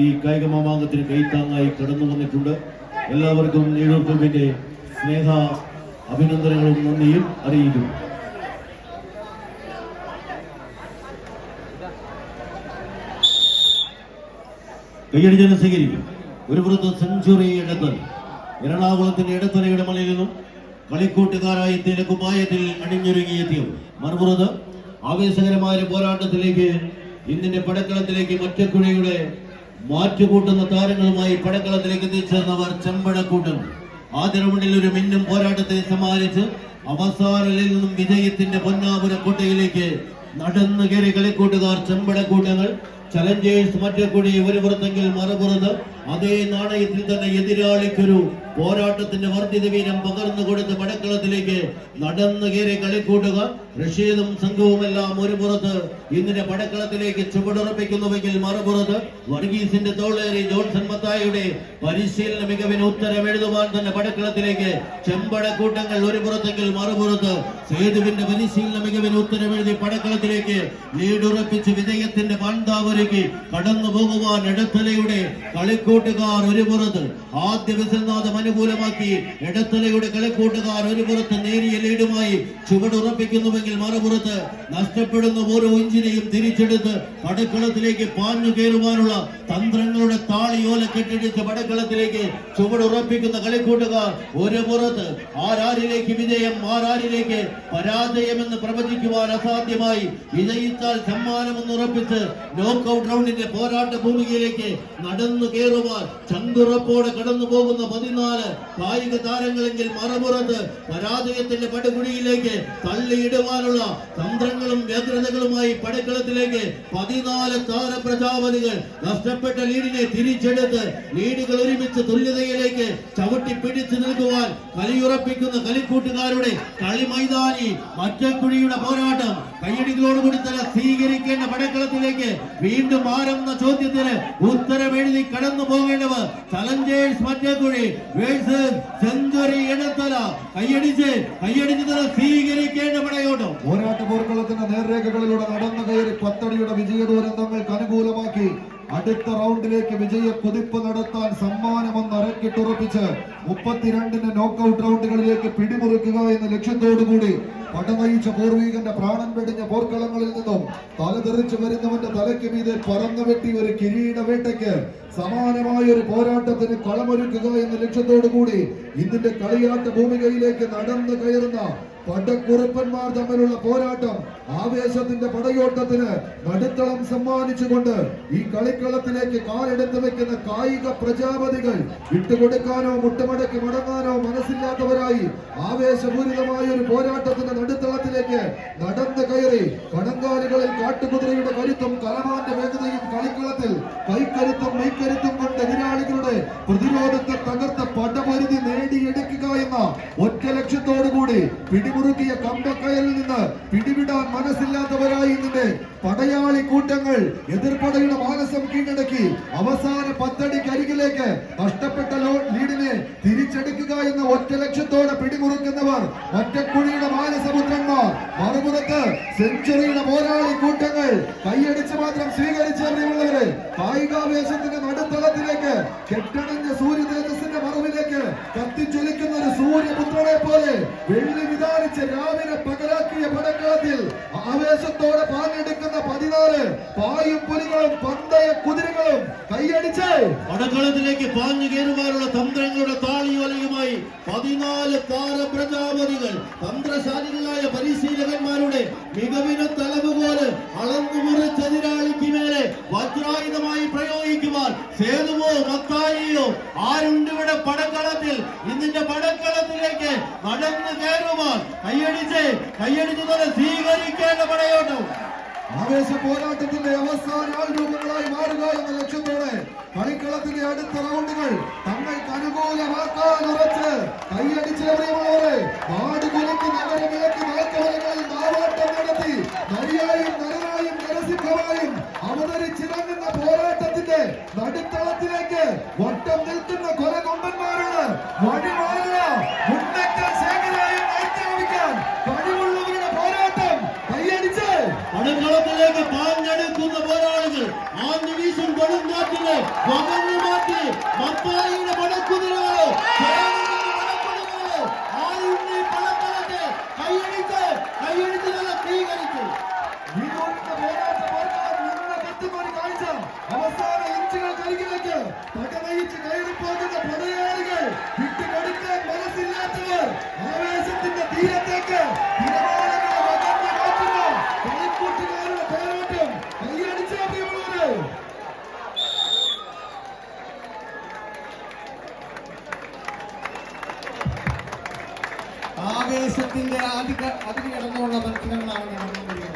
ഈ കായിക മാമാങ്കത്തിന് കൈത്താങ്ങായി കടന്നു വന്നിട്ടുണ്ട്. എല്ലാവർക്കും ക്ലബിന്റെ സ്നേഹ അഭിനന്ദനങ്ങളും നന്ദിയും അറിയിക്കുന്നു. ജനം സ്വീകരിക്കും. ഒരു പുറത്ത് സെഞ്ചുറി ഇടത്തൽ എറണാകുളത്തിന്റെ ഇടത്തലയുടെ മലയിൽ നിന്നും കളിക്കൂട്ടുകാരായി തിരക്കുപായത്തിൽ അണിഞ്ഞൊരുങ്ങിയെത്തിയ മറുപുറത്ത് ആവേശകരമായ പോരാട്ടത്തിലേക്ക് ഇന്ത്യന്റെ പടക്കളത്തിലേക്ക് മറ്റക്കുഴയുടെ മാറ്റുകൂട്ടുന്ന താരങ്ങളുമായി പടക്കളത്തിലേക്ക് എത്തിച്ചേർന്നവർ ചെമ്പഴക്കൂട്ടം ആദ്യ റൗണ്ടിൽ ഒരു മിന്നും പോരാട്ടത്തെ സമ്മാനിച്ച് അവസാനിൽ നിന്നും വിജയത്തിന്റെ പൊന്നാപുര കോട്ടയിലേക്ക് നടന്നു കയറി കളിക്കൂട്ടുകാർ ചെമ്പടക്കൂട്ടങ്ങൾ ചലഞ്ചേഴ്സ് മറ്റേ കൂടി ഒരു പുറത്തെങ്കിൽ മറുപുറത്ത് അതേ നാണയത്തിൽ തന്നെ എതിരാളിക്കൊരു പോരാട്ടത്തിന്റെ വർദ്ധിത വീരം പകർന്നു കൊടുത്ത് പടക്കളത്തിലേക്ക് നടന്നു കയറി കളിക്കൂട്ടുക. റഷീദും സംഘവുമെല്ലാം ഒരു പുറത്ത്. ഇന്നിന്റെ പടക്കളത്തിലേക്ക് ചുവടുറപ്പിക്കുന്നുവെങ്കിൽ മറുപുറത്ത് വർഗീസിന്റെ തോളേറി ജോൺസൺ മത്തായിയുടെ പരിശീലന മികവിന് ഉത്തരം എഴുതുവാൻ തന്നെ പടക്കളത്തിലേക്ക് ചെമ്പടക്കൂട്ടങ്ങൾ ഒരു പുറത്തെങ്കിൽ മറുപുറത്ത് സേതുവിന്റെ പരിശീലന മികവിന് ഉത്തരം എഴുതി പടക്കളത്തിലേക്ക് ലീഡുറപ്പിച്ച് വിജയത്തിന്റെ പാണ്ടാവരേക്ക് കടന്നു പോകുവാൻ ഇടത്തലയുടെ കളിക്കൂട്ടുകാർ ഒരു പുറത്ത്. ആദ്യ വിസൽനാഥം അനുകൂലമാക്കി. ഇടത്തലയുടെ കളിക്കൂട്ടുകാർ ഒരു പുറത്ത് നേരിയ ലീഡുമായി ചുവടുറപ്പിക്കുന്നുവെങ്കിൽ മറുപുറത്ത് നഷ്ടപ്പെടുന്ന ഓരോ ഇഞ്ചിനെയും തിരിച്ചെടുത്ത് പടക്കളത്തിലേക്ക് പാഞ്ഞു കയറുവാനുള്ള തന്ത്രങ്ങളുടെ താളിയോല കെട്ടിടിച്ച് പടക്കളത്തിലേക്ക് ചുവടുറപ്പിക്കുന്ന കളിക്കൂട്ടുകാർ ഒരു പുറത്ത്. ആരാരിലേക്ക് വിജയം ആരാരിലേക്ക് പരാജയമെന്ന് പ്രവചിക്കുവാൻ അസാധ്യമായി. വിജയിച്ചാൽ സമ്മാനമെന്ന് ഉറപ്പിച്ച് നോക്കൌട്ട് റൗണ്ടിന്റെ പോരാട്ട ഭൂമികയിലേക്ക് നടന്നു കയറുവാൻ ചങ്കുറപ്പോടെ കടന്നു പോകുന്ന പതിനാല് കായിക താരങ്ങളെങ്കിൽ മറപുറത്ത് പരാജയത്തിന്റെ പടുകുഴിയിലേക്ക് തള്ളിയിടുവാനുള്ള തന്ത്രങ്ങളും വ്യഗ്രതകളുമായി പടക്കളത്തിലേക്ക് പതിനാല് താര പ്രജാപതികൾ നഷ്ടപ്പെട്ട ലീഡിനെ തിരിച്ചെടുത്ത് ലീഡുകൾ ഒരുമിച്ച് തുല്യതയിലേക്ക് ചവിട്ടി പിടിച്ചു നിൽക്കുവാൻ കലിയുറപ്പിക്കുന്ന കളിക്കൂട്ടുകാരുടെ കളി മൈതാനി മറ്റക്കുഴിയുടെ പോരാട്ടം കയ്യടികളോടുകൂടി തന്നെ സ്വീകരിക്കേണ്ട പടക്കളത്തിലേക്ക് വീണ്ടും ആരെന്ന ചോദ്യത്തിന് ഉത്തരമെഴുതി കടന്നു പോകേണ്ടവർ challengers Mattakuzhi versus century Edathala. കൈയടിച്ച് കൈയടിച്ച് തന്നെ സ്വീകരിക്കേണ്ട പടയോട്ടം പോരാട്ട പോർക്കളത്തിന്റെ നേർരേഖകളിലൂടെ നടന്നു കയറി പത്തടിയുടെ വിജയ തങ്ങൾക്ക് അനുകൂലമാക്കി. അടുത്ത റൗണ്ടിലേക്ക് വിജയ കുതിപ്പ് നടത്താൻ സമ്മാനമെന്ന് അരക്കിട്ടുറപ്പിച്ച് മുപ്പത്തിരണ്ടിന് നോക്കൌട്ട് റൗണ്ടുകളിലേക്ക് പിടിമുറുക്കുക എന്ന ലക്ഷ്യത്തോടുകൂടി പടനയിച്ച പൂർവീകന്റെ പ്രാണൻ വെടിഞ്ഞ പോർക്കളങ്ങളിൽ നിന്നും തലതെറിച്ചു വരുന്നവന്റെ തലയ്ക്ക് മീതെ പറന്നു വെട്ടി ഒരു കിരീട വേട്ടയ്ക്ക് സമാനമായ ഒരു പോരാട്ടത്തിന് കളമൊരുക്കുക എന്ന ലക്ഷ്യത്തോടു കൂടി ഇതിന്റെ കളിയാട്ട ഭൂമികയിലേക്ക് നടന്നു കയറുന്ന പടക്കുറുപ്പന്മാർ തമ്മിലുള്ള പോരാട്ടം ആവേശത്തിന്റെ പടയോട്ടത്തിന് നടുത്തളം സമ്മാനിച്ചുകൊണ്ട് ഈ കളിക്കളത്തിലേക്ക് കാലെടുത്തു വെക്കുന്ന കായിക പ്രജാപതികൾ വിട്ടുകൊടുക്കാനോ മുട്ടുമടക്കി മടങ്ങാനോ മനസ്സില്ലാത്തവരായി ആവേശപൂരിതമായ ഒരു പോരാട്ടത്തിന്റെ നടുത്തളത്തിലേക്ക് നടന്നു കയറി കണങ്കാലുകളിൽ കാട്ടുകുതിരയുടെ കരുത്തും കലമാന്റെ വേഗതയും കളിക്കളത്തിൽ കൈക്കരുത്തും മെയ്ക്കരുത്തും ലക്ഷ്യത്തോടുകൂടി പിടിമുറുക്കിയ കമ്പക്കയലിൽ നിന്ന് പിടിവിടാൻ മനസ്സില്ലാത്തവരായി ഇതിന്റെ പടയാളി കൂട്ടങ്ങൾ എതിർപ്പടയുടെ മാനസം കീഴടക്കി അവസാന പത്തടിക്കരികിലേക്ക് നഷ്ടപ്പെട്ട ലീഡിനെ തിരിച്ചെടുക്കുക എന്ന ഒറ്റ ലക്ഷ്യത്തോടെ പിടിമുറുക്കുന്നവർ ഒറ്റക്കുഴിയുടെ മാനസപുത്രന്മാർ. മറുപുറത്ത് സെഞ്ചുറിയുടെ പോരാളി കൂട്ടങ്ങൾ കൈയടിച്ച് മാത്രം സ്വീകരിച്ചവരെയുള്ളവരെ കായികാവേശത്തിന്റെ നടുത്തളത്തിലേക്ക് കെട്ടണഞ്ഞ സൂര്യ തേജസ്സിന്റെ മറവിലേക്ക് കത്തിച്ചൊലിക്കുന്ന ഒരു സൂര്യപുത്രനെ പോലെ വെള്ളി വിതാരിച്ച് രാവിലെ പകലാക്കിയ പടക്കളത്തിൽ ആവേശത്തോടെ പാഞ്ഞെടുക്കുന്ന പതിനാല് പായും പുലികളും പന്തയ കുതിരകളും കൈയടിച്ച് പടക്കളത്തിലേക്ക് പാഞ്ഞു കയറുവാനുള്ള തന്ത്രങ്ങളുടെ താളിയോലയുമായി പതിനാല് താര പ്രജാപതികൾ ആരുണ്ട് ഇവിടെ പടക്കളത്തിൽ ഇന്നിന്റെ പടക്കളത്തിലേക്ക് നടന്നു കയറുവാൻ കൈയടിച്ച് കൈയടിച്ച് തന്നെ സ്വീകരിക്കേണ്ട പടയോട്ടം ആവേശ പോരാട്ടത്തിന്റെ അവസാന രൂപങ്ങളായി മാറുക എന്ന ലക്ഷ്യത്തോടെ കളിക്കളത്തിന്റെ അടുത്ത റൗണ്ടുകൾ തങ്ങൾക്ക് അനുകൂലമാക്കാൻ ഉറച്ച് കൈയടിച്ച് പ്രിയമുള്ളവരെ ആവേശത്തിന്റെ ആദ്യ അതിന് കടന്നുള്ള മത്സരങ്ങളാണ് നടന്നുകൊണ്ടിരിക്കുന്നത്.